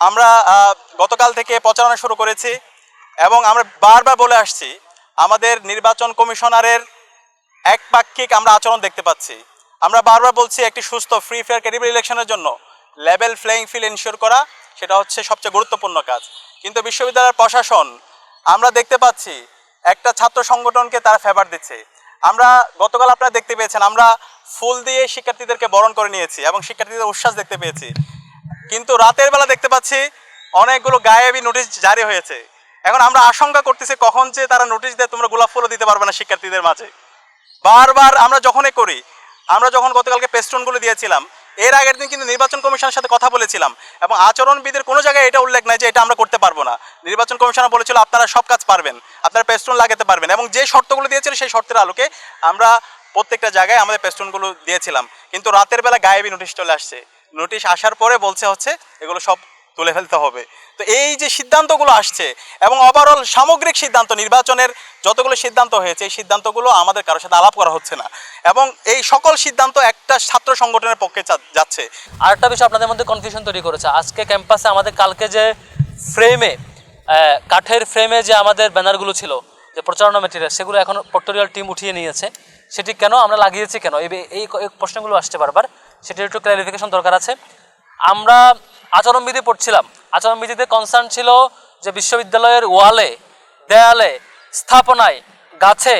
আমরা গতকাল থেকে প্রচারণা শুরু করেছি এবং আমরা বারবার বলে আসছি, আমাদের নির্বাচন কমিশনারের একপাক্ষিক আমরা আচরণ দেখতে পাচ্ছি। আমরা বারবার বলছি একটি সুস্থ ফ্রি ফেয়ার ক্যারিবল ইলেকশনের জন্য লেভেল ফ্লেইং ফিল্ড এনশিওর করা, সেটা হচ্ছে সবচেয়ে গুরুত্বপূর্ণ কাজ। কিন্তু বিশ্ববিদ্যালয়ের প্রশাসন, আমরা দেখতে পাচ্ছি একটা ছাত্র সংগঠনকে তারা ফেভার দিচ্ছে। আমরা, গতকাল আপনারা দেখতে পেয়েছেন, আমরা ফুল দিয়ে শিক্ষার্থীদেরকে বরণ করে নিয়েছি এবং শিক্ষার্থীদের উচ্ছ্বাস দেখতে পেয়েছি। কিন্তু রাতের বেলা দেখতে পাচ্ছি অনেকগুলো গায়েবী নোটিশ জারি হয়েছে। এখন আমরা আশঙ্কা করতেছি কখন যে তারা নোটিশ দেয় তোমরা গোলাপ ফুলও দিতে পারবে না শিক্ষার্থীদের মাঝে। বারবার আমরা যখনই করি, আমরা যখন গতকালকে পেস্টনগুলো দিয়েছিলাম, এর আগের দিন কিন্তু নির্বাচন কমিশনের সাথে কথা বলেছিলাম এবং আচরণবিদের কোনো জায়গায় এটা উল্লেখ নাই যে এটা আমরা করতে পারব না। নির্বাচন কমিশনার বলেছিল আপনারা সব কাজ পারবেন, আপনারা পেস্টন লাগাতে পারবেন এবং যে শর্তগুলো দিয়েছিল সেই শর্তের আলোকে আমরা প্রত্যেকটা জায়গায় আমাদের পেস্টনগুলো দিয়েছিলাম। কিন্তু রাতের বেলা গায়েবী নোটিশ চলে আসছে। নোটিশ আসার পরে বলছে হচ্ছে, এগুলো সব তুলে ফেলতে হবে। তো এই যে সিদ্ধান্তগুলো আসছে এবং ওভারঅল সামগ্রিক সিদ্ধান্ত, নির্বাচনের যতগুলো সিদ্ধান্ত হয়েছে, এই সিদ্ধান্তগুলো আমাদের কারোর সাথে আলাপ করা হচ্ছে না। এবং এই সকল সিদ্ধান্ত একটা ছাত্র সংগঠনের পক্ষে যাচ্ছে। আরেকটা বিষয় আপনাদের মধ্যে কনফিউশন তৈরি করেছে। আজকে ক্যাম্পাসে আমাদের কালকে যে ফ্রেমে কাঠের ফ্রেমে যে আমাদের ব্যানারগুলো ছিল, যে প্রচারণা মেটেরিয়াল সেগুলো এখন পক্টোরিয়াল টিম উঠিয়ে নিয়েছে। সেটি কেন, আমরা লাগিয়েছি কেন? এই প্রশ্নগুলো আসছে বারবার। সেটির একটু ক্লারিফিকেশন দরকার আছে। আমরা আচরণবিধি পড়ছিলাম। আচরণবিধিতে কনসার্ন ছিল যে বিশ্ববিদ্যালয়ের ওয়ালে, দেয়ালে, স্থাপনায় গাছে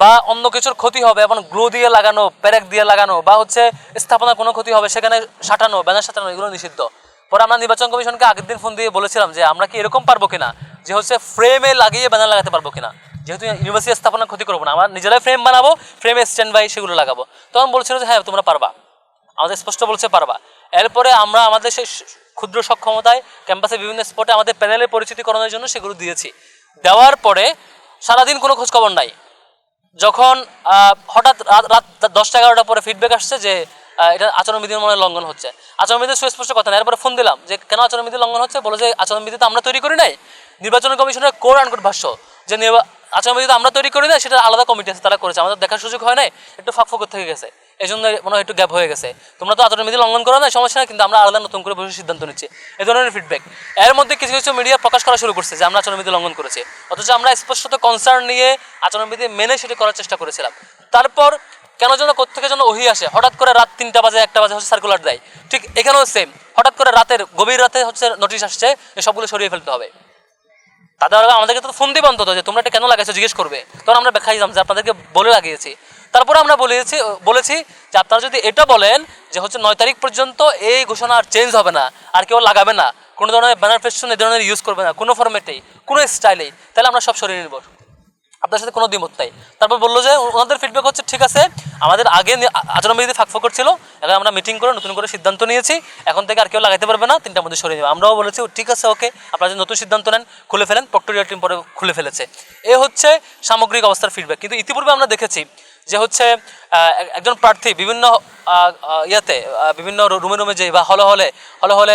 বা অন্য কিছুর ক্ষতি হবে এবং গ্লু দিয়ে লাগানো প্যারেক দিয়ে লাগানো বা হচ্ছে স্থাপনার কোনো ক্ষতি হবে, সেখানে সাঁটানো, ব্যানার সাঁটানো, এগুলো নিষিদ্ধ। পরে আমরা নির্বাচন কমিশনকে আগের দিন ফোন দিয়ে বলেছিলাম যে আমরা কি এরকম পারব কিনা? যে হচ্ছে ফ্রেমে লাগিয়ে ব্যানার লাগাতে পারব কিনা? যেহেতু ইউনিভার্সিটি স্থাপনার ক্ষতি করব না, আমরা নিজেরাই ফ্রেম বানাবো ফ্রেমে স্ট্যান্ড বাই সেগুলো লাগাবো। তখন বলছিল যে হ্যাঁ তোমরা পারবা। আমাদের স্পষ্ট বলছে পারবা। এরপরে আমরা আমাদের সেই ক্ষুদ্র সক্ষমতায় ক্যাম্পাসে বিভিন্ন স্পটে আমাদের প্যানেলের পরিচিতি করানোর জন্য সেগুলো দিয়েছি। দেওয়ার পরে সারাদিন কোনো খোঁজখবর নাই। যখন হঠাৎ রাত দশটা এগারোটা পরে ফিডব্যাক আসছে যে এটা আচরণবিধির মনে লঙ্ঘন হচ্ছে। আচরণবিধির সুস্পষ্ট কথা না। এরপরে ফোন দিলাম যে, কেন আচরণবিধি লঙ্ঘন হচ্ছে? বলে যে আচরণবিধি তো আমরা তৈরি করি নাই। নির্বাচন কমিশনের কোর আনকোট ভাষ্য যে আচরণবিধি তো আমরা তৈরি করি না সেটা আলাদা কমিটি আছে, তারা করেছে। আমাদের দেখার সুযোগ হয় নাই। একটু ফাঁক ফোকর থেকে গেছে। এই জন্য মনে হয় একটু গ্যাপ হয়ে গেছে। তোমরা তো আচরণবিধি লঙ্ঘন করো না সমস্যা না কিন্তু আমরা আলাদা নতুন করে বসে সিদ্ধান্ত নিচ্ছি। এই ধরনের ফিডব্যাক এর মধ্যে কিছু কিছু মিডিয়া প্রকাশ করা শুরু করছে যে আমরা আচরণবিধি লঙ্ঘন করেছি। অথচ আমরা স্পষ্টত কনসার্ন নিয়ে আচরণবিধি মেনে সেটি করার চেষ্টা করেছিলাম। তারপর কেন যেন কোথেকে যেন ওহি আসে, হঠাৎ করে রাত তিনটা বাজে, একটা বাজে হচ্ছে সার্কুলার দেয় ঠিক এখানেও সেম হঠাৎ করে রাতের গভীর রাতে হচ্ছে নোটিশ আসছে যে সবগুলো সরিয়ে ফেলতে হবে। তাদের আমাদেরকে তো ফোন দিবে অন্তত যে তোমরা এটা কেন লাগাইছো, জিজ্ঞেস করবে। তখন আমরা ব্যাখ্যা দিলাম যে আপনাদেরকে বলে লাগিয়েছি। তারপরে আমরা বলেছি বলেছি যে আপনারা যদি এটা বলেন যে হচ্ছে নয় তারিখ পর্যন্ত এই ঘোষণা আর চেঞ্জ হবে না, আর কেউ লাগাবে না, কোনো ধরনের ব্যানার ফেশন এই ধরনের ইউজ করবে না, কোনো ফরম্যাটেই কোনো স্টাইলেই তাহলে আমরা সব সরিয়ে নেব। আপনার সাথে কোনো দ্বিমত নাই। তারপর বলল যে ওনাদের ফিডব্যাক হচ্ছে, ঠিক আছে, আমাদের আগে আচরণবিধি ফাঁক ছিল এখন আমরা মিটিং করে নতুন করে সিদ্ধান্ত নিয়েছি, এখন থেকে আর কেউ লাগাইতে পারবে না, তিনটার মধ্যে সরিয়ে নেবে। আমরাও বলেছি ঠিক আছে, ওকে, আপনারা যদি নতুন সিদ্ধান্ত নেন, খুলে ফেলেন। প্রক্টোরিয়াল টিম পরে খুলে ফেলেছে। এ হচ্ছে সামগ্রিক অবস্থার ফিডব্যাক কিন্তু ইতিপূর্বে আমরা দেখেছি যে হচ্ছে একজন প্রার্থী বিভিন্ন ইয়াতে বিভিন্ন রুমে রুমে যে বা হলে হলে হলে হলে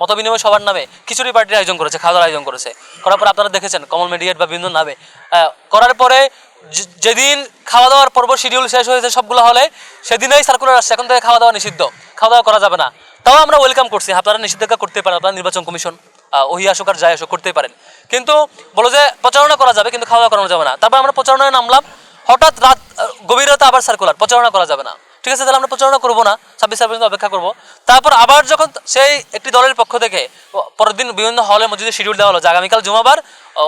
মতবিনিময় সবার নামে খিচুড়ি পার্টির আয়োজন করেছে খাওয়া দাওয়ার আয়োজন করেছে। করার পর আপনারা দেখেছেন, কমল মিডিয়েট বা বিভিন্ন নামে। করার পরে যেদিন খাওয়া দাওয়ার পর্ব শিডিউল শেষ হয়েছে সবগুলো হলে, সেদিনেই সার্কুলার আসছে, এখন থেকে খাওয়া দাওয়া নিষিদ্ধ। খাওয়া দাওয়া করা যাবে না। তাও আমরা ওয়েলকাম করছি আপনারা নিষিদ্ধতা করতে পারেন, আপনারা নির্বাচন কমিশন ওহি আসুক আর যাই আসুক, করতেই পারেন। কিন্তু বলো যে, প্রচারণা করা যাবে, কিন্তু খাওয়া দাওয়া করানো যাবে না। তারপর আমরা প্রচারণায় নামলাম হঠাৎ রাত গভীর রাতে আবার সার্কুলার প্রচারণা করা যাবে না। ঠিক আছে, তাহলে আমরা প্রচারণা করব না, ছাব্বিশ সাল পর্যন্ত অপেক্ষা করব। তারপর আবার যখন সেই একটি দলের পক্ষ থেকে পরের দিন বিভিন্ন হলে মসজিদে শিডিউল দেওয়া হলো, যে আগামীকাল জুমাবার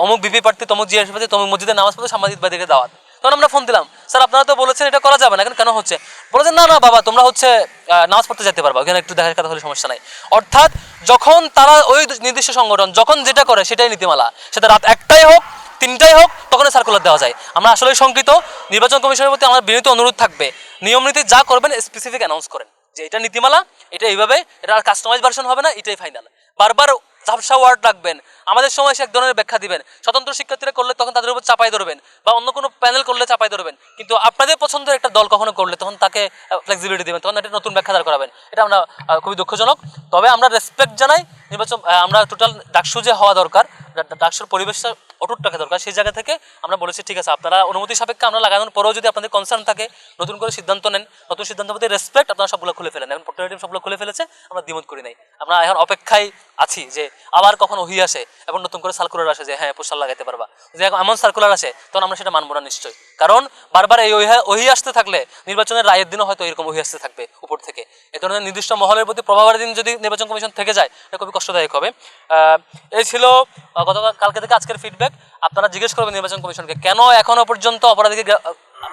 অমুক বিপি প্রার্থী, তমুক জিএস প্রার্থী, তমুক মসজিদে নামাজ পড়তে সাংবাদিকবাদীকে দাওয়াত। তখন আমরা ফোন দিলাম, স্যার, আপনারা তো বলেছেন এটা করা যাবে না, এখন কেন হচ্ছে? বলেছেন না না, বাবা, তোমরা হচ্ছে নামাজ পড়তে যেতে পারবা, ওখানে একটু দেখার কথা হলে সমস্যা নাই। অর্থাৎ যখন তারা ওই নির্দিষ্ট সংগঠন, যখন যেটা করে, সেটাই নীতিমালা। সেটা রাত একটাই হোক তিনটাই হোক, তখনই সার্কুলার দেওয়া যায়। আমরা আসলে শঙ্কিত নির্বাচন কমিশনের প্রতি আমার বিনীত অনুরোধ থাকবে, নিয়ম নীতি যা করবেন স্পেসিফিক অ্যানাউন্স করেন, যে এটা নীতিমালা, এটা এইভাবে, এটা আর কাস্টমাইজ ভার্সন হবে না, এটাই ফাইনাল বারবার ঝাপসা ওয়ার্ড রাখবেন, আমাদের সময় সে এক ধরনের ব্যাখ্যা দিবেন, স্বতন্ত্র শিক্ষার্থীরা করলে তখন তাদের উপর চাপাই ধরবেন, বা অন্য কোনো প্যানেল করলে চাপাই ধরবেন, কিন্তু আপনাদের পছন্দের একটা দল কখনো করলে তখন তাকে ফ্লেক্সিবিলিটি দিবেন, তখন একটা নতুন ব্যাখ্যা দাঁড় করাবেন। এটা আমরা খুবই দুঃখজনক। তবে আমরা রেসপেক্ট জানাই নির্বাচন আমরা টোটাল ডাকসু যে হওয়া দরকার ডাকসুর পরিবেশটা অটুট রাখা দরকার। সেই জায়গা থেকে আমরা বলেছি, ঠিক আছে, আপনারা অনুমতি সাপেক্ষে আমরা লাগানোর পরেও যদি আপনাদের কনসার্ন থাকে, নতুন করে সিদ্ধান্ত নেন, নতুন সিদ্ধান্ত প্রতি রেসপেক্ট আপনারা সবগুলো খুলে ফেলেন। এখন পটুয়ারি সবগুলো খুলে ফেলেছে, আমরা দ্বিমত করি নাই। আমরা এখন অপেক্ষায় আছি যে আবার কখন ওহি আসে এবং নতুন করে সার্কুলার আসে যে হ্যাঁ পোস্টার লাগাইতে পারবা। যে এমন সার্কুলার আসে, তখন আমরা সেটা মানবো না নিশ্চয়ই। কারণ বারবার এই ওহি আসতে থাকলে নির্বাচনের রায়ের দিনও হয়তো এরকম ওহি আসতে থাকবে উপর থেকে। এ ধরনের নির্দিষ্ট মহলের প্রতি প্রভাবের দিন যদি নির্বাচন কমিশন থেকে যায়, এটা খুবই কষ্টদায়ক হবে। এই ছিল গতকাল, কালকে থেকে আজকের ফিডব্যাক আপনারা জিজ্ঞেস করবেন নির্বাচন কমিশনকে, কেন এখনও পর্যন্ত অপরাধীকে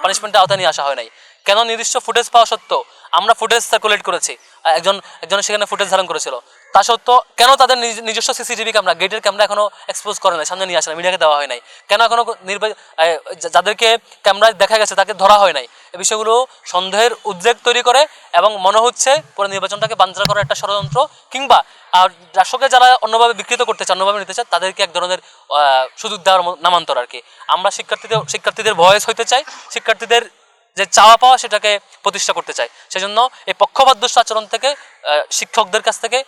পানিশমেন্টের আওতায় নিয়ে আসা হয় নাই? কেন নির্দিষ্ট ফুটেজ পাওয়া সত্ত্বেও আমরা ফুটেজ সার্কুলেট করেছি? একজন একজন সেখানে ফুটেজ ধারণ করেছিল। তা সত্ত্বেও কেন তাদের নিজ- নিজস্ব সিসিটিভি ক্যামেরা গেটের ক্যামেরা এখনও এক্সপোজ করে নাই, সামনে নিয়ে আসে না মিডিয়াকে দেওয়া হয় নাই? কেন এখনও নির্বাচন যাদেরকে ক্যামেরায় দেখা গেছে তাকে ধরা হয় নাই? এই বিষয়গুলো সন্দেহের উদ্বেগ তৈরি করে এবং মনে হচ্ছে পুরো নির্বাচনটাকে বাঞ্চার করার একটা ষড়যন্ত্র কিংবা, আর রাষ্ট্রকে যারা অন্যভাবে বিকৃত করতে চান অন্যভাবে নিতে চায়, তাদেরকে এক ধরনের সুযোগ দেওয়ার নামান্তর আর কি। আমরা শিক্ষার্থীদের শিক্ষার্থীদের ভয়েস হইতে চাই, শিক্ষার্থীদের যে চাওয়া পাওয়া সেটাকে প্রতিষ্ঠা করতে চাই সেজন্য এই পক্ষপাতদুষ্ট আচরণ থেকে শিক্ষকদের কাছ থেকে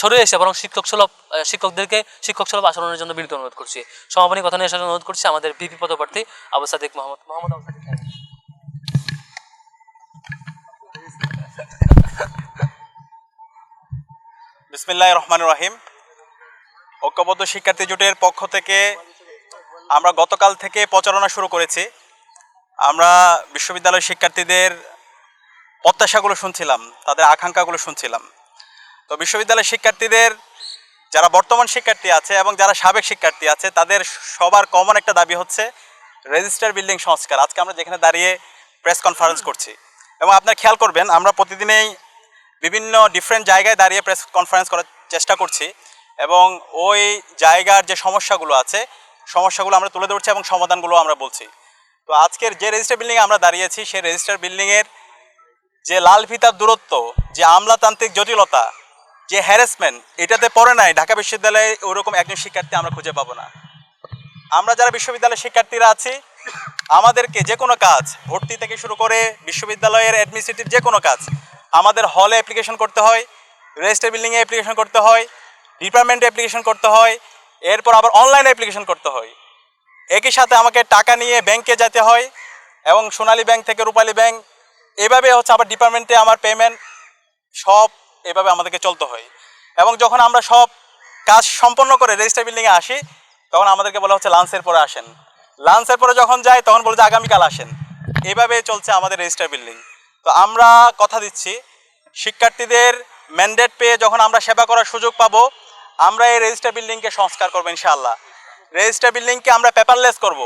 সরে এসে বরং শিক্ষক সুলভ শিক্ষকদেরকে শিক্ষক সুলভ আচরণের জন্য বিনীত অনুরোধ করছি। সমাপনী কথা নিয়ে অনুরোধ করছি আমাদের বিপি পদপ্রার্থী আবু সাদিক মোহাম্মদ মোহাম্মদ আবু সাদিক। বিসমিল্লাহ রহমান রহিম। ঐক্যবদ্ধ শিক্ষার্থী জোটের পক্ষ থেকে আমরা গতকাল থেকে প্রচারণা শুরু করেছি। আমরা বিশ্ববিদ্যালয়ের শিক্ষার্থীদের প্রত্যাশাগুলো শুনছিলাম, তাদের আকাঙ্ক্ষাগুলো শুনছিলাম। তো বিশ্ববিদ্যালয়ের শিক্ষার্থীদের, যারা বর্তমান শিক্ষার্থী আছে এবং যারা সাবেক শিক্ষার্থী আছে, তাদের সবার কমন একটা দাবি হচ্ছে রেজিস্টার বিল্ডিং সংস্কার। আজকে আমরা যেখানে দাঁড়িয়ে প্রেস কনফারেন্স করছি। এবং আপনারা খেয়াল করবেন, আমরা প্রতিদিনেই বিভিন্ন ডিফারেন্ট জায়গায় দাঁড়িয়ে প্রেস কনফারেন্স করার চেষ্টা করছি এবং ওই জায়গার যে সমস্যাগুলো আছে, সমস্যাগুলো আমরা তুলে ধরছি এবং সমাধানগুলো আমরা বলছি। তো আজকের যে রেজিস্টার বিল্ডিংয়ে আমরা দাঁড়িয়েছি, সেই রেজিস্টার বিল্ডিংয়ের যে লাল ফিতার দূরত্ব, যে আমলাতান্ত্রিক জটিলতা, যে হ্যারাসমেন্ট এটাতে পড়ে নাই। ঢাকা বিশ্ববিদ্যালয়ে ওরকম একজন শিক্ষার্থী আমরা খুঁজে পাবো না। আমরা যারা বিশ্ববিদ্যালয়ের শিক্ষার্থীরা আছি, আমাদেরকে যে কোনো কাজ, ভর্তি থেকে শুরু করে বিশ্ববিদ্যালয়ের অ্যাডমিনিস্ট্রেটিভ যে কোনো কাজ, আমাদের হলে অ্যাপ্লিকেশন করতে হয় রেজিস্টার বিল্ডিংয়ে অ্যাপ্লিকেশন করতে হয় ডিপার্টমেন্টে অ্যাপ্লিকেশন করতে হয়, এরপর আবার অনলাইনে অ্যাপ্লিকেশন করতে হয়। একই সাথে আমাকে টাকা নিয়ে ব্যাংকে যেতে হয় এবং সোনালী ব্যাংক থেকে রূপালী ব্যাংক এভাবে হচ্ছে আবার ডিপার্টমেন্টে আমার পেমেন্ট সব এভাবে আমাদেরকে চলতে হয়। এবং যখন আমরা সব কাজ সম্পন্ন করে রেজিস্টার বিল্ডিংয়ে আসি, তখন আমাদেরকে বলা হচ্ছে লাঞ্চের পরে আসেন। লাঞ্চের পরে যখন যাই, তখন বলে যে আগামীকাল আসেন। এভাবে চলছে আমাদের রেজিস্টার বিল্ডিং তো আমরা কথা দিচ্ছি, শিক্ষার্থীদের ম্যান্ডেট পেয়ে যখন আমরা সেবা করার সুযোগ পাবো, আমরা এই রেজিস্টার বিল্ডিংকে সংস্কার করব ইনশাআল্লাহ। রেজিস্টার বিল্ডিংকে আমরা পেপারলেস করব।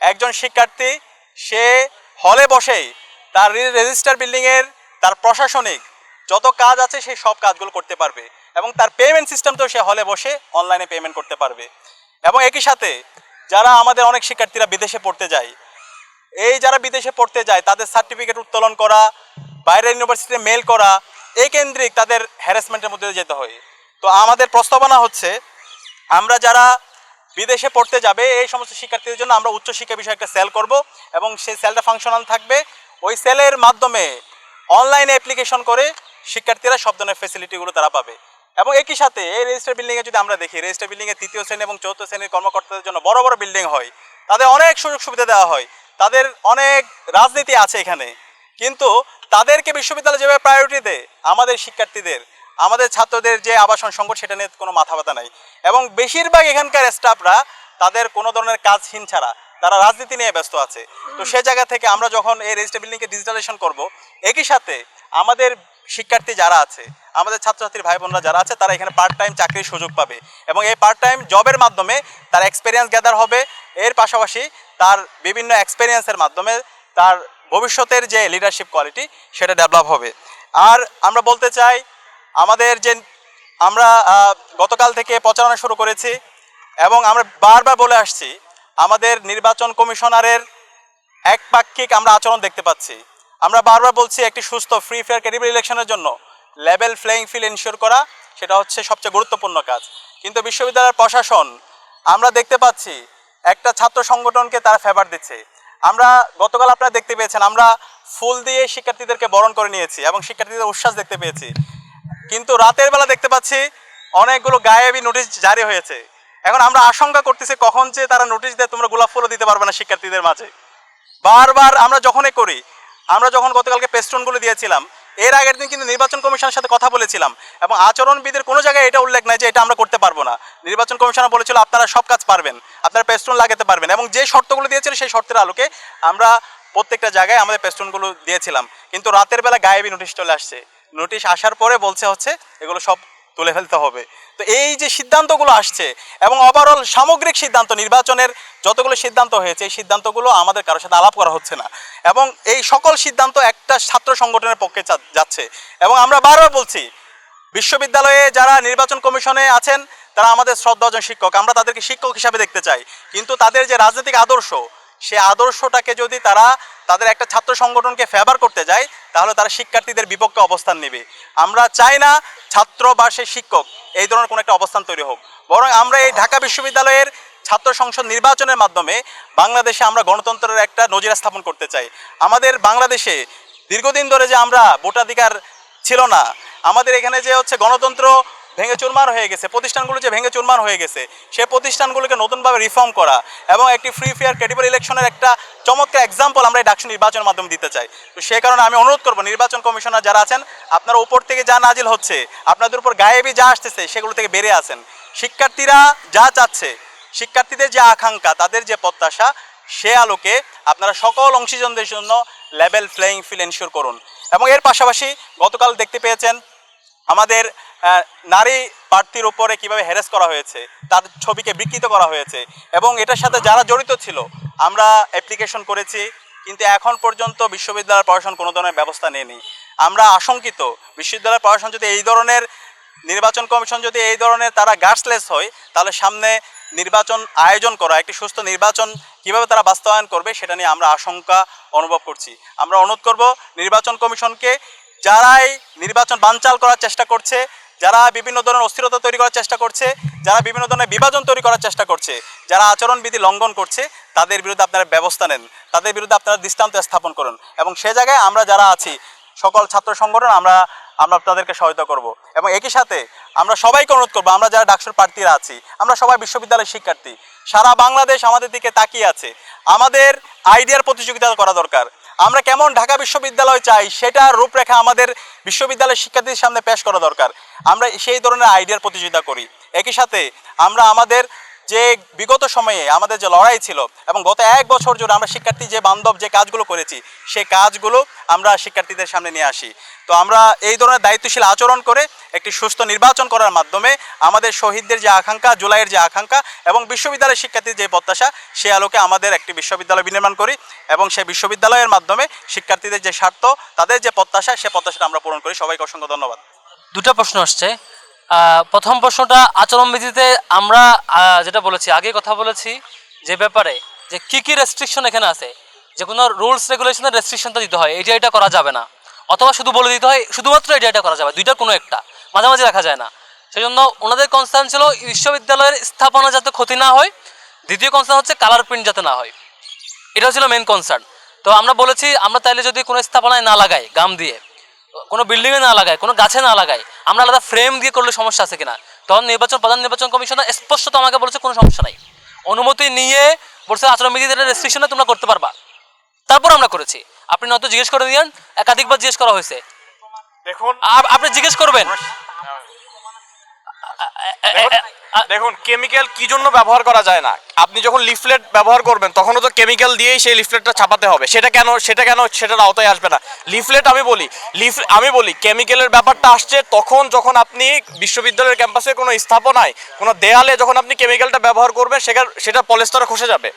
একজন শিক্ষার্থী, সে হলে বসেই তার রেজিস্টার বিল্ডিংয়ের, তার প্রশাসনিক যত কাজ আছে সেই সব কাজগুলো করতে পারবে এবং তার পেমেন্ট সিস্টেমটাও সে হলে বসে অনলাইনে পেমেন্ট করতে পারবে। এবং একই সাথে যারা আমাদের অনেক শিক্ষার্থীরা বিদেশে পড়তে যায়, এই যারা বিদেশে পড়তে যায়, তাদের সার্টিফিকেট উত্তোলন করা, বাইরের ইউনিভার্সিটিতে মেল করা, এই কেন্দ্রিক তাদের হ্যারাসমেন্টের মধ্যে যেতে হয়। তো আমাদের প্রস্তাবনা হচ্ছে, আমরা যারা বিদেশে পড়তে যাবে, এই সমস্ত শিক্ষার্থীদের জন্য আমরা উচ্চশিক্ষা বিষয়ে একটা সেল করব এবং সেই সেলটা ফাংশনাল থাকবে। ওই সেলের মাধ্যমে অনলাইনে অ্যাপ্লিকেশন করে শিক্ষার্থীরা সব ধরনের ফেসিলিটিগুলো তারা পাবে। এবং একই সাথে এই রেজিস্টার বিল্ডিংয়ে যদি আমরা দেখি রেজিস্টার বিল্ডিংয়ে তৃতীয় শ্রেণি এবং চতুর্থ শ্রেণির কর্মকর্তাদের জন্য বড় বড় বিল্ডিং হয়, তাদের অনেক সুযোগ সুবিধা দেওয়া হয়, তাদের অনেক রাজনীতি আছে এখানে। কিন্তু তাদেরকে বিশ্ববিদ্যালয় যেভাবে প্রায়োরিটি দেয়, আমাদের শিক্ষার্থীদের আমাদের ছাত্রদের যে আবাসন সংকট, সেটা নিয়ে কোনো মাথা ব্যথা নাই। এবং বেশিরভাগ এখানকার স্টাফরা তাদের কোনো ধরনের কাজহীন ছাড়া তারা রাজনীতি নিয়ে ব্যস্ত আছে। তো সে জায়গা থেকে আমরা যখন এই রেজিস্টার বিল্ডিংকে ডিজিটালাইজেশন করব, একই সাথে আমাদের শিক্ষার্থী যারা আছে, আমাদের ছাত্রছাত্রীর ভাই বোনরা যারা আছে, তারা এখানে পার্ট টাইম চাকরির সুযোগ পাবে। এবং এই পার্ট টাইম জবের মাধ্যমে তার এক্সপিরিয়েন্স গ্যাদার হবে। এর পাশাপাশি তার বিভিন্ন এক্সপিরিয়েন্সের মাধ্যমে তার ভবিষ্যতের যে লিডারশিপ কোয়ালিটি সেটা ডেভেলপ হবে। আর আমরা বলতে চাই আমাদের যে আমরা গতকাল থেকে প্রচারণা শুরু করেছি এবং আমরা বারবার বলে আসছি, আমাদের নির্বাচন কমিশনারের একপাক্ষিক আমরা আচরণ দেখতে পাচ্ছি। আমরা বারবার বলছি একটি সুস্থ ফ্রি ফেয়ার ক্রেডিবল ইলেকশনের জন্য লেভেল ফ্লেইং ফিল্ড ইনশিওর করা, সেটা হচ্ছে সবচেয়ে গুরুত্বপূর্ণ কাজ। কিন্তু বিশ্ববিদ্যালয়ের প্রশাসন, আমরা দেখতে পাচ্ছি একটা ছাত্র সংগঠনকে তারা ফেভার দিচ্ছে। আমরা গতকাল আপনারা দেখতে পেয়েছেন, আমরা ফুল দিয়ে শিক্ষার্থীদেরকে বরণ করে নিয়েছি এবং শিক্ষার্থীদের উচ্ছ্বাস দেখতে পেয়েছি। কিন্তু রাতের বেলা দেখতে পাচ্ছি অনেকগুলো গায়েবী নোটিশ জারি হয়েছে। এখন আমরা আশঙ্কা করতেছি কখন যে তারা নোটিশ দেয় তোমরা গোলাপ ফুলও দিতে পারবে না শিক্ষার্থীদের মাঝে। বারবার আমরা যখনই করি, আমরা যখন গতকালকে পেস্টনগুলো দিয়েছিলাম, এর আগের দিন কিন্তু নির্বাচন কমিশনের সাথে কথা বলেছিলাম এবং আচরণবিদের কোনো জায়গায় এটা উল্লেখ নাই যে এটা আমরা করতে পারব না। নির্বাচন কমিশনার বলেছিল, আপনারা সব কাজ পারবেন, আপনারা পেস্টন লাগাতে পারবেন। এবং যে শর্তগুলো দিয়েছিল সেই শর্তের আলোকে আমরা প্রত্যেকটা জায়গায় আমাদের পেস্টনগুলো দিয়েছিলাম। কিন্তু রাতের বেলা গায়েবী নোটিশ চলে আসছে। নোটিশ আসার পরে বলছে হচ্ছে, এগুলো সব তুলে ফেলতে হবে। তো এই যে সিদ্ধান্তগুলো আসছে এবং ওভারঅল সামগ্রিক সিদ্ধান্ত, নির্বাচনের যতগুলো সিদ্ধান্ত হয়েছে, এই সিদ্ধান্তগুলো আমাদের কারোর সাথে আলাপ করা হচ্ছে না। এবং এই সকল সিদ্ধান্ত একটা ছাত্র সংগঠনের পক্ষে যাচ্ছে। এবং আমরা বারবার বলছি, বিশ্ববিদ্যালয়ে যারা নির্বাচন কমিশনে আছেন, তারা আমাদের শ্রদ্ধাজন শিক্ষক। আমরা তাদেরকে শিক্ষক হিসাবে দেখতে চাই। কিন্তু তাদের যে রাজনৈতিক আদর্শ, সে আদর্শটাকে যদি তারা তাদের একটা ছাত্র সংগঠনকে ফেভার করতে যায়, তাহলে তারা শিক্ষার্থীদের বিপক্ষে অবস্থান নেবে। আমরা চাই না ছাত্র বা সে শিক্ষক এই ধরনের কোনো একটা অবস্থান তৈরি হোক। বরং আমরা এই ঢাকা বিশ্ববিদ্যালয়ের ছাত্র সংসদ নির্বাচনের মাধ্যমে বাংলাদেশে আমরা গণতন্ত্রের একটা নজির স্থাপন করতে চাই। আমাদের বাংলাদেশে দীর্ঘদিন ধরে যে আমরা ভোটাধিকার ছিল না, আমাদের এখানে যে হচ্ছে গণতন্ত্র ভেঙে চুরমার হয়ে গেছে। প্রতিষ্ঠানগুলো যে ভেঙে চুরমার হয়ে গেছে সেই প্রতিষ্ঠানগুলোকে নতুনভাবে রিফর্ম করা এবং একটি ফ্রি ফেয়ার ক্রেডিবল ইলেকশনের একটা চমৎকার এক্সাম্পল আমরা এই ডাকসু নির্বাচনের মাধ্যমে দিতে চাই। তো সেই কারণে আমি অনুরোধ করব, নির্বাচন কমিশনার যারা আছেন, আপনার উপর থেকে যা নাজিল হচ্ছে, আপনাদের উপর গায়েবি যা আসতেছে, সেগুলো থেকে বেড়ে আসেন। শিক্ষার্থীরা যা চাচ্ছে, শিক্ষার্থীদের যে আকাঙ্ক্ষা, তাদের যে প্রত্যাশা, সে আলোকে আপনারা সকল অংশীজনদের জন্য লেভেল প্লেয়িং ফিল এনশিওর করুন। এবং এর পাশাপাশি গতকাল দেখতে পেয়েছেন, আমাদের নারী প্রার্থীর উপরে কীভাবে হ্যারেস করা হয়েছে, তার ছবিকে বিকৃত করা হয়েছে, এবং এটার সাথে যারা জড়িত ছিল, আমরা অ্যাপ্লিকেশন করেছি, কিন্তু এখন পর্যন্ত বিশ্ববিদ্যালয় প্রশাসন কোনো ধরনের ব্যবস্থা নেয়নি। আমরা আশঙ্কিত বিশ্ববিদ্যালয় প্রশাসন যদি এই ধরনের, নির্বাচন কমিশন যদি এই ধরনের তারা গার্ডসলেস হয়, তাহলে সামনে নির্বাচন আয়োজন করা, একটি সুস্থ নির্বাচন কীভাবে তারা বাস্তবায়ন করবে, সেটা নিয়ে আমরা আশঙ্কা অনুভব করছি। আমরা অনুরোধ করব, নির্বাচন কমিশনকে যারাই নির্বাচন বানচাল করার চেষ্টা করছে যারা বিভিন্ন ধরনের অস্থিরতা তৈরি করার চেষ্টা করছে, যারা বিভিন্ন ধরনের বিভাজন তৈরি করার চেষ্টা করছে, যারা আচরণবিধি লঙ্ঘন করছে, তাদের বিরুদ্ধে আপনারা ব্যবস্থা নেন, তাদের বিরুদ্ধে আপনারা দৃষ্টান্ত স্থাপন করুন এবং সে জায়গায় আমরা যারা আছি, সকল ছাত্র সংগঠন, আমরা আমরা তাদেরকে সহায়তা করব এবং একই সাথে আমরা সবাইকে অনুরোধ করব, আমরা যারা ডাকসুর প্রার্থীরা আছি, আমরা সবাই বিশ্ববিদ্যালয়ের শিক্ষার্থী, সারা বাংলাদেশ আমাদের দিকে তাকিয়ে আছে। আমাদের আইডিয়ার প্রতিযোগিতা করা দরকার। আমরা কেমন ঢাকা বিশ্ববিদ্যালয় চাই সেটা রূপরেখা আমাদের বিশ্ববিদ্যালয়ের শিক্ষার্থীদের সামনে পেশ করা দরকার। আমরা সেই ধরনের আইডিয়ার প্রতিযোগিতা করি। একই সাথে আমরা আমাদের যে বিগত সময়ে আমাদের যে লড়াই ছিল এবং গত এক বছর জুড়ে আমরা শিক্ষার্থী যে বান্ধব যে কাজগুলো করেছি সেই কাজগুলো আমরা শিক্ষার্থীদের সামনে নিয়ে আসি। তো আমরা এই ধরনের দায়িত্বশীল আচরণ করে একটি সুস্থ নির্বাচন করার মাধ্যমে আমাদের শহীদদের যে আকাঙ্ক্ষা, জুলাইয়ের যে আকাঙ্ক্ষা এবং বিশ্ববিদ্যালয়ের শিক্ষার্থীর যে প্রত্যাশা, সে আলোকে আমাদের একটি বিশ্ববিদ্যালয় বিনির্মাণ করি এবং সেই বিশ্ববিদ্যালয়ের মাধ্যমে শিক্ষার্থীদের যে স্বার্থ, তাদের যে প্রত্যাশা, সে প্রত্যাশাটা আমরা পূরণ করি। সবাইকে অসংখ্য ধন্যবাদ। দুটা প্রশ্ন আসছে। প্রথম প্রশ্নটা আচরণবিধিতে আমরা যেটা বলেছি আগে কথা বলেছি, যে ব্যাপারে, যে কি কি রেস্ট্রিকশন এখানে আছে? যে কোনো রুলস রেগুলেশনের রেস্ট্রিকশনটা দিতে হয়, এটা এটা করা যাবে না। অথবা শুধু বলে দিতে হয়, শুধুমাত্র এটা এটা করা যাবে দুইটার কোনো একটা, মাঝামাঝি রাখা যায় না। সেই জন্য ওনাদের কনসার্ন ছিল বিশ্ববিদ্যালয়ের স্থাপনা যাতে ক্ষতি না হয়, দ্বিতীয় কনসার্ন হচ্ছে কালার প্রিন্ট যাতে না হয়। এটা ছিল মেন কনসার্ন তো আমরা বলেছি, আমরা তাইলে যদি কোনো স্থাপনায় না লাগাই, গাম দিয়ে কোনো বিল্ডিংয়ে না লাগায় কোনো গাছে না লাগায় আমরা আলাদা ফ্রেম দিয়ে করলে সমস্যা আছে কিনা? তখন নির্বাচন প্রধান নির্বাচন কমিশনার স্পষ্টত আমাকে বলেছে কোনো সমস্যা নাই। অনুমতি নিয়ে বলছে আচরণবিধির রেস্ট্রিকশনে তোমরা করতে পারবা। তারপর আমরা করেছি। আপনি নয়তো জিজ্ঞেস করে দিয়েন একাধিকবার জিজ্ঞেস করা হয়েছে। দেখুন। আপ- আপনি জিজ্ঞেস করবেন। দেখুন কেমিক্যাল কি জন্য ব্যবহার করা যায় না? আপনি যখন লিফলেট ব্যবহার করবেন তখনও তো কেমিক্যাল দিয়েই সেই লিফলেটটা ছাপাতে হবে। সেটা কেন সেটা কেন সেটার আওতায় আসবে না। লিফলেট আমি বলি লিফ আমি বলি কেমিক্যালের ব্যাপারটা আসছে তখন যখন আপনি বিশ্ববিদ্যালয়ের ক্যাম্পাসে কোনো স্থাপনায় কোনো দেয়ালে যখন আপনি কেমিক্যালটা ব্যবহার করবেন সেটা সেটা পলেস্তরে খসে যাবে।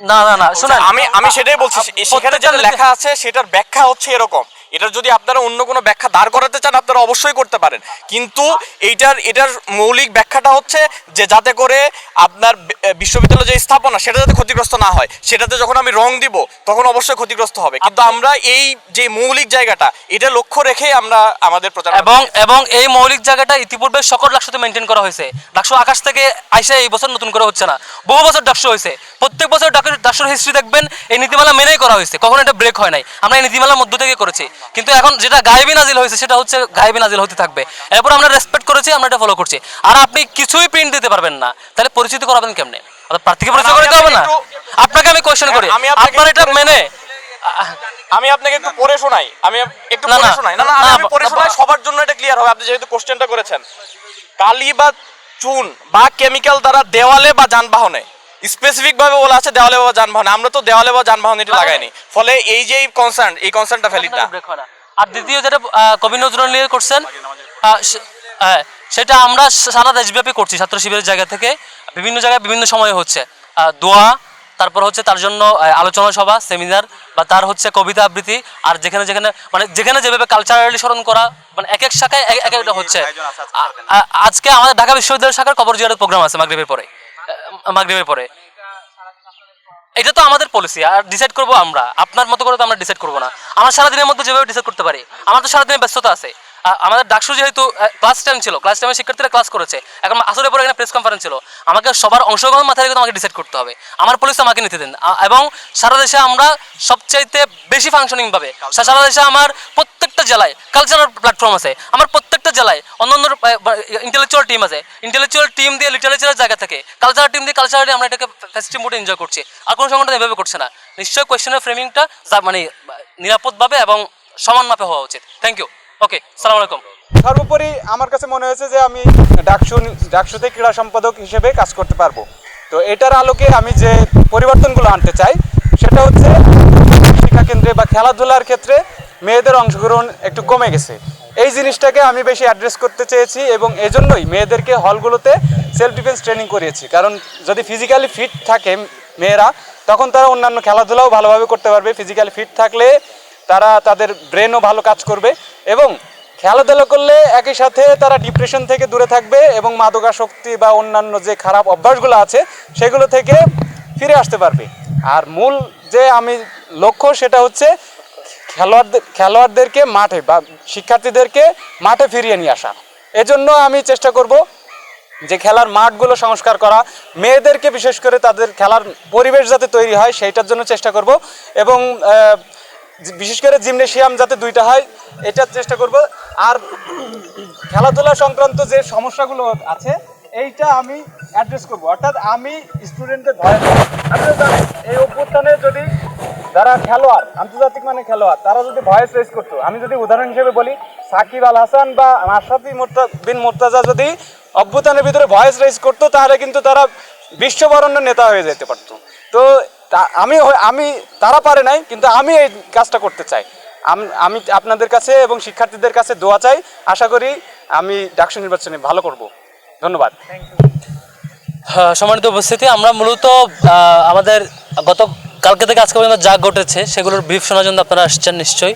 না না না শুনেন। আমি আমি সেটাই বলছি সেখানে যেটা লেখা আছে সেটার ব্যাখ্যা হচ্ছে এরকম। এটার যদি আপনারা অন্য কোনো ব্যাখ্যা দাঁড় করাতে চান আপনারা অবশ্যই করতে পারেন। কিন্তু এইটার এটার মৌলিক ব্যাখ্যাটা হচ্ছে যে যাতে করে আপনার বিশ্ববিদ্যালয় যে স্থাপনা সেটা যাতে ক্ষতিগ্রস্ত না হয়। সেটাতে যখন আমি রং দিব তখন অবশ্যই ক্ষতিগ্রস্ত হবে। কিন্তু আমরা এই যে মৌলিক জায়গাটা এটা লক্ষ্য রেখে আমরা আমাদের প্রচার এবং এবং এই মৌলিক জায়গাটা ইতিপূর্বে সকল ডাকসুতে মেনটেন করা হয়েছে। ডাকসু আকাশ থেকে আইসে এই বছর নতুন করে হচ্ছে না। বহু বছর ডাকসু হয়েছে। প্রত্যেক বছর ডাকসুর হিস্ট্রি দেখবেন এই নীতিমালা মেনেই করা হয়েছে। কখনো এটা ব্রেক হয় নাই। আমরা এই নীতিমালার মধ্য থেকে করেছি। কিন্তু এখন যেটা গায়েবী নাজিল হয়েছে সেটা হচ্ছে গায়েবী নাজিল হতে থাকবে। এরপর আমরা রেসপেক্ট করেছি আমরা এটা ফলো করছি। আর আপনি কিছুই প্রিন্ট দিতে পারবেন না। তাহলে পরিচিতি করাবেন কেমনে? প্রার্থীকে পরিচয় আমি করে হবে না? আপনাকে আমি কোয়েশ্চেন করি। আপনার এটা মেনে? আমি আপনাকে একটু পড়ে শোনাই। আমি একটু পড়ে শোনাই। না না, আমি পড়ে শোনাই সবার জন্য এটা ক্লিয়ার হবে। আপনি যেহেতু কোশ্চেনটা করেছেন। কালি বা চুন বা কেমিক্যাল দ্বারা দেওয়ালে বা যানবাহনে। স্পেসিফিক ভাবে বলা আছে দেওয়ালে বা যানবাহনে। আমরা তো দেওয়ালে বা যানবাহনে এটা লাগাইনি। ফলে এই যে কনসার্ন এই কনসার্নটা হয় না। আর দ্বিতীয় যেটা কবি নজরুল নিয়ে করছেন হ্যাঁ, সেটা আমরা সারা দেশব্যাপী করছি ছাত্র শিবিরের জায়গা থেকে। বিভিন্ন জায়গায় বিভিন্ন সময়ে হচ্ছে। আহ, দোয়া তারপর হচ্ছে তার জন্য আলোচনা সভা সেমিনার বা তার হচ্ছে কবিতা আবৃত্তি আর যেখানে যেখানে মানে যেখানে যেভাবে কালচারালি স্মরণ করা মানে এক এক শাখায় এক এক একটা হচ্ছে। আজকে আমাদের ঢাকা বিশ্ববিদ্যালয় শাখার কবর জিয়ারের প্রোগ্রাম আছে মাগরিবের পরে। মাগরিবের পরে। এটা তো আমাদের পলিসি আর ডিসাইড করব আমরা। আপনার মতো করে তো আমরা ডিসাইড করব না। আমার সারাদিনের মধ্যে যেভাবে ডিসাইড করতে পারি আমার তো সারাদিনের ব্যস্ততা আছে। আমাদের ডাকসু যেহেতু ক্লাস টাইম ছিল ক্লাস টাইমে শিক্ষার্থীরা ক্লাস করেছে। এখন আসলে পরে এখানে প্রেস কনফারেন্স ছিল। আমাকে সবার অংশগ্রহণ মাথায় রেখে আমাকে ডিসাইড করতে হবে। আমার পলিসি আমাকে নিতে দিন। এবং সারা দেশে আমরা সবচাইতে বেশি ফাংশনিং ভাবে। সারা দেশে আমার প্রত্যেকটা জেলায় কালচারাল প্ল্যাটফর্ম আছে। আমার প্রত্যেকটা জেলায় অন্য ইন্টেলেকচুয়াল টিম আছে। ইন্টেলেকচুয়াল টিম দিয়ে লিটারেচারের জায়গা থেকে। কালচারাল টিম দিয়ে কালচারালি আমরা এটাকে ফেস্টিভ মুডে এনজয় করছি। আর কোনো সংগঠন এভাবে করছে না। নিশ্চয়ই কোয়েশ্চেনের ফ্রেমিংটা মানে নিরাপদভাবে এবং সমান মাপে হওয়া উচিত। থ্যাংক ইউ ওকে সালাম আলাইকুম। সর্বোপরি আমার কাছে মনে হয়েছে যে আমি ডাকসু, ডাকসুতে ক্রীড়া সম্পাদক হিসেবে কাজ করতে পারব। তো এটার আলোকে আমি যে পরিবর্তনগুলো আনতে চাই, সেটা হচ্ছে শিক্ষা কেন্দ্রে বা খেলাধুলার ক্ষেত্রে মেয়েদের অংশগ্রহণ একটু কমে গেছে। এই জিনিসটাকে আমি বেশি অ্যাড্রেস করতে চেয়েছি এবং এজন্যই মেয়েদেরকে হলগুলোতে সেলফ ডিফেন্স ট্রেনিং করিয়েছি। কারণ যদি ফিজিক্যালি ফিট থাকে মেয়েরা, তখন তারা অন্যান্য খেলাধুলাও ভালোভাবে করতে পারবে। ফিজিক্যালি ফিট থাকলে তারা তাদের ব্রেনও ভালো কাজ করবে এবং খেলাধুলা করলে একই সাথে তারা ডিপ্রেশন থেকে দূরে থাকবে এবং মাদকাসক্তি বা অন্যান্য যে খারাপ অভ্যাসগুলো আছে, সেগুলো থেকে ফিরে আসতে পারবে। আর মূল যে আমি লক্ষ্য সেটা হচ্ছে খেলোয়াড়দের খেলোয়াড়দেরকে মাঠে বা শিক্ষার্থীদেরকে মাঠে ফিরিয়ে নিয়ে আসা। এজন্য আমি চেষ্টা করব যে খেলার মাঠগুলো সংস্কার করা, মেয়েদেরকে বিশেষ করে তাদের খেলার পরিবেশ যাতে তৈরি হয় সেইটার জন্য চেষ্টা করব এবং বিশেষ করে জিমনেশিয়াম যাতে দুইটা হয়, এটার চেষ্টা করব। আর খেলাধুলা সংক্রান্ত যে সমস্যাগুলো আছে এইটা আমি অ্যাড্রেস করব। অর্থাৎ আমি স্টুডেন্টদের ভয় আপনারা জানেন, এই অভ্যুত্থানে যদি যারা খেলোয়াড়, আন্তর্জাতিক মানে খেলোয়াড়, তারা যদি ভয়েস রেস করতো, আমি যদি উদাহরণ হিসেবে বলি, সাকিব আল হাসান বা মাশরাফি মোর্তা বিন মোর্তাজা যদি অভ্যুত্থানের ভিতরে ভয়েস রেস করতো, তাহলে কিন্তু তারা বিশ্ববরণ্য নেতা হয়ে যেতে পারতো। তো আমি আমি, তারা পারে নাই, কিন্তু আমি এই কাজটা করতে চাই। আমি আপনাদের কাছে এবং শিক্ষার্থীদের কাছে দোয়া চাই। আশা করি আমি ডাকসু নির্বাচনে ভালো করব। ধন্যবাদ। সম্মানিত উপস্থিতি আমরা মূলত আমাদের গত কালকে থেকে আজকে পর্যন্ত যা ঘটেছে সেগুলোর ব্রিফ শোনার জন্য আপনারা আসছেন নিশ্চয়ই।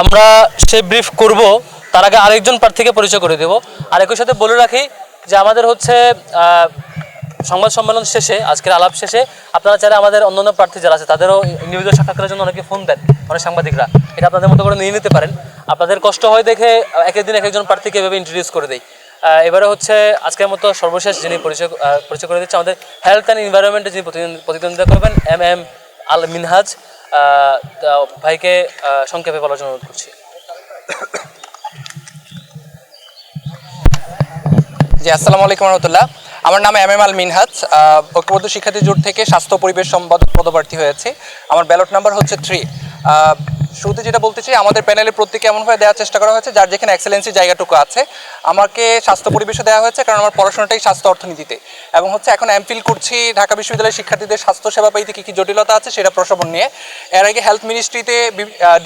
আমরা সেই ব্রিফ করব তার আগে আরেকজন প্রার্থীকে পরিচয় করে দেব। আর একই সাথে বলে রাখি যে আমাদের হচ্ছে সংবাদ সম্মেলন শেষে আজকের আলাপ শেষে আপনারা চাইলে আমাদের অন্যান্য প্রার্থী যারা আছে তাদেরও ইন্ডিভিজুয়াল সাক্ষাৎকারের জন্য অনেকে ফোন দেন অনেক সাংবাদিকরা। এটা আপনাদের মতো করে নিয়ে নিতে পারেন। আপনাদের কষ্ট হয় দেখে এক একদিন এক একজন প্রার্থীকে এভাবে ইন্ট্রোডিউস করে দেয় এবারে হচ্ছে আজকের মতো সর্বশেষ যিনি পরিচয় পরিচয় করে দিচ্ছে আমাদের হেলথ অ্যান্ড এনভায়রনমেন্টে যিনি প্রতিদ্বন্দ্বী- প্রতিদ্বন্দ্বিতা করবেন এম এম আল মিনহাজ ভাইকে সংক্ষেপে বলার জন্য অনুরোধ করছি। জি, আসসালামু আলাইকুম রহমতুল্লাহ। আমার নাম এম এম আল মিনহাজ ঐক্যবদ্ধ শিক্ষার্থী জোট থেকে স্বাস্থ্য পরিবেশ সম্পাদক পদপ্রার্থী হয়েছে। আমার ব্যালট নাম্বার হচ্ছে থ্রি শুরুতে যেটা বলতে চাই, আমাদের প্যানেলের প্রত্যেকে এমনভাবে দেওয়ার চেষ্টা করা হয়েছে যার যেখানে এক্সেলেন্সি জায়গাটুকু আছে। আমাকে স্বাস্থ্য পরিবেশে দেওয়া হয়েছে কারণ আমার পড়াশোনাটাই স্বাস্থ্য অর্থনীতিতে। এবং হচ্ছে এখন এমফিল করছি ঢাকা বিশ্ববিদ্যালয়ের শিক্ষার্থীদের স্বাস্থ্য সেবা পাইতে কী কী জটিলতা আছে সেটা প্রশমন নিয়ে। এর আগে হেলথ মিনিস্ট্রিতে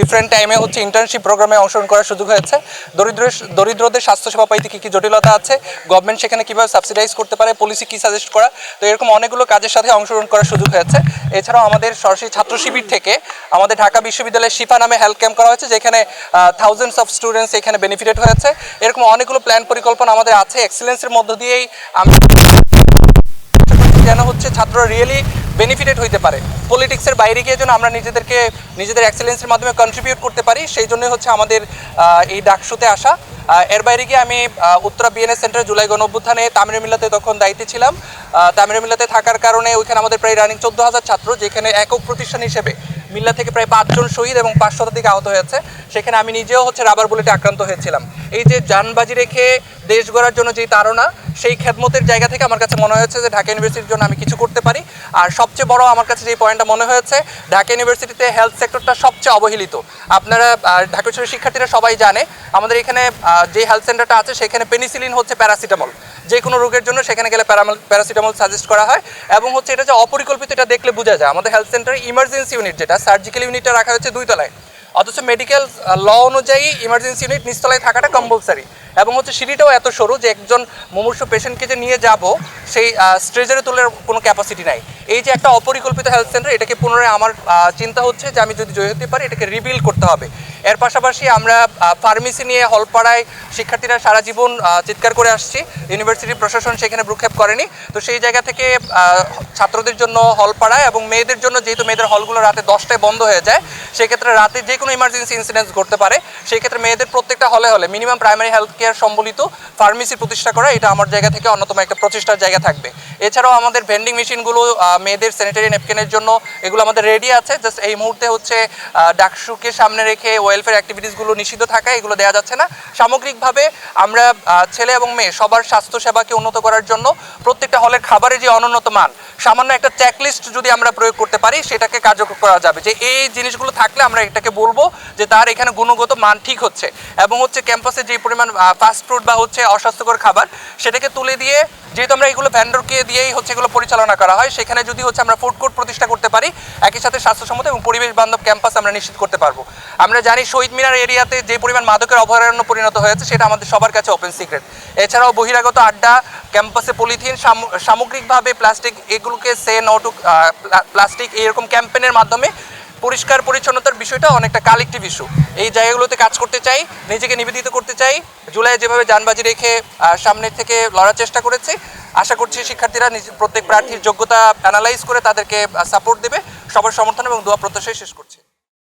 ডিফারেন্ট টাইমে হচ্ছে ইন্টার্নশিপ প্রোগ্রামে অংশগ্রহণ করার সুযোগ হয়েছে। দরিদ্র দরিদ্রদের স্বাস্থ্যসেবা পাইতে কী কী জটিলতা আছে গভর্নমেন্ট সেখানে কীভাবে সাবসিডাইজ করতে পারে পলিসি কী সাজেস্ট করা, তো এরকম অনেকগুলো কাজের সাথে অংশগ্রহণ করার সুযোগ হয়েছে। এছাড়াও আমাদের সরাসরি ছাত্র শিবির থেকে আমাদের ঢাকা বিশ্ববিদ্যালয়ের শিফা নামে হেল্প ক্যাম্প করা হয়েছে যেখানে থাউজেন্ডস অফ স্টুডেন্টস এখানে বেনিফিটেড হয়েছে। এরকম অনেকগুলো প্ল্যান পরিকল্পনা আমাদের আছে। এক্সেলেন্সের মধ্য দিয়েই আমি যেন হচ্ছে ছাত্ররা রিয়েলি বেনিফিটেড হইতে পারে। পলিটিক্সের বাইরে গিয়ে যেন আমরা নিজেদেরকে নিজেদের এক্সেলেন্সের মাধ্যমে কন্ট্রিবিউট করতে পারি সেই জন্য হচ্ছে আমাদের এই ডাকশোতে আসা। এর বাইরে গিয়ে আমি উত্তরা বিএনএস সেন্টারে জুলাই গণ অভ্যুত্থানে তামির মিল্লাতে তখন দায়িত্বে ছিলাম। আহ, তামির মিল্লাতে থাকার কারণে ওইখানে আমাদের প্রায় রানিং চোদ্দ হাজার ছাত্র যেখানে একক প্রতিষ্ঠান হিসেবে মিল্লা থেকে প্রায় পাঁচজন শহীদ এবং পাঁচ শতাধিক আহত হয়েছে। সেখানে আমি নিজেও হচ্ছে রাবার বুলেটে আক্রান্ত হয়েছিলাম। এই যে যানবাজি রেখে দেশ গড়ার জন্য যেই তাড়না, সেই খেদমতের জায়গা থেকে আমার কাছে মনে হয়েছে যে ঢাকা ইউনিভার্সিটির জন্য আমি কিছু করতে পারি। আর সবচেয়ে বড় আমার কাছে যে পয়েন্টটা মনে হয়েছে, ঢাকা ইউনিভার্সিটিতে হেলথ সেক্টরটা সবচেয়ে অবহেলিত। আপনারা ঢাকা বিশ্ববিদ্যালয়ের শিক্ষার্থীরা সবাই জানে, আমাদের এখানে যে হেলথ সেন্টারটা আছে, সেখানে পেনিসিলিন হচ্ছে প্যারাসিটামল যে কোনো রোগের জন্য সেখানে গেলে প্যারাসিটামল সাজেস্ট করা হয়। এবং হচ্ছে এটা যে অপরিকল্পিত এটা দেখলে বোঝা যায়। আমাদের হেলথ সেন্টারে ইমার্জেন্সি ইউনিট যেটা সার্জিক্যাল ইউনিটটা রাখা হয়েছে দুই তলায়। অথচ মেডিকেল ল অনুযায়ী ইমার্জেন্সি ইউনিট নিচতলায় থাকাটা কম্পালসারি এবং হচ্ছে সিঁড়িটাও এত সরু যে একজন মুমূর্ষ পেশেন্টকে যে নিয়ে যাব, সেই স্ট্রেজারে তোলার কোনো ক্যাপাসিটি নাই। এই যে একটা অপরিকল্পিত হেলথ সেন্টার এটাকে পুনরায় আমার চিন্তা হচ্ছে যে আমি যদি জয় হতে পারি, এটাকে রিবিল্ড করতে হবে। এর পাশাপাশি আমরা ফার্মেসি নিয়ে হলপাড়ায় শিক্ষার্থীরা সারা জীবন চিৎকার করে আসছি। ইউনিভার্সিটি প্রশাসন সেখানে ভ্রুক্ষেপ করেনি। তো সেই জায়গা থেকে ছাত্রদের জন্য হলপাড়ায় এবং মেয়েদের জন্য যেহেতু মেয়েদের হলগুলো রাতে দশটায় বন্ধ হয়ে যায়, সেক্ষেত্রে রাতে যে কোনো ইমার্জেন্সি ইনসিডেন্টস ঘটতে পারে। সেই ক্ষেত্রে মেয়েদের প্রত্যেকটা হলে হলে মিনিমাম প্রাইমারি হেলথ কেয়ার সম্বলিত ফার্মেসি প্রতিষ্ঠা করা এটা আমার জায়গা থেকে অন্যতম একটা প্রচেষ্টার জায়গা থাকবে। এছাড়াও আমাদের ভেন্ডিং মেশিনগুলো মেয়েদের স্যানিটারি ন্যাপকিনের জন্য এগুলো আমাদের রেডি আছে। জাস্ট এই মুহূর্তে হচ্ছে ডাকসুকে সামনে রেখে ওয়েলফেয়ার অ্যাক্টিভিটিসগুলো নিষিদ্ধ থাকা এগুলো দেওয়া যাচ্ছে না। সামগ্রিকভাবে আমরা ছেলে এবং মেয়ে সবার স্বাস্থ্য সেবাকে উন্নত করার জন্য প্রত্যেকটা হলের খাবারের যে অনুন্নত মান, সামান্য একটা চেকলিস্ট যদি আমরা প্রয়োগ করতে পারি, সেটাকে কার্যকর করা যাবে। যে এই জিনিসগুলো থাকলে আমরা এটাকে বলব যে তার এখানে গুণগত মান ঠিক হচ্ছে। এবং হচ্ছে ক্যাম্পাসে যে পরিমাণ ফাস্ট ফুড বা হচ্ছে অস্বাস্থ্যকর খাবার, সেটাকে তুলে দিয়ে, যেহেতু আমরা এগুলো ভ্যান্ডরকে দিয়েই হচ্ছে এগুলো পরিচালনা করা হয়, সেখানে যদি হচ্ছে আমরা ফুড কোর্ট প্রতিষ্ঠা করতে পারি, একই সাথে স্বাস্থ্যসম্মত এবং পরিবেশ বান্ধব ক্যাম্পাস আমরা নিশ্চিত করতে পারব। আমরা জানি শহীদ মিনার এরিয়াতে যে পরিমাণ মাদকের অভয়ারণ্য পরিণত হয়েছে, সেটা আমাদের সবার কাছে ওপেন সিক্রেট এছাড়াও বহিরাগত আড্ডা ক্যাম্পাসে পলিথিন সাম- সামগ্রিকভাবে প্লাস্টিক এগুলোকে সে নো টু প্লাস্টিক এইরকম ক্যাম্পেনের মাধ্যমে পরিষ্কার পরিচ্ছন্নতার বিষয়টা অনেকটা কালেকটিভ ইস্যু এই জায়গাগুলোতে কাজ করতে চাই, নিজেকে নিবেদিত করতে চাই, জুলাই যেভাবে যানবাজি রেখে সামনের সামনে থেকে লড়ার চেষ্টা করেছি, আশা করছি শিক্ষার্থীরা প্রত্যেক প্রার্থীর যোগ্যতা অ্যানালাইজ করে তাদেরকে সাপোর্ট দেবে। সবার সমর্থন এবং দোয়া প্রত্যাশায় শেষ করছি।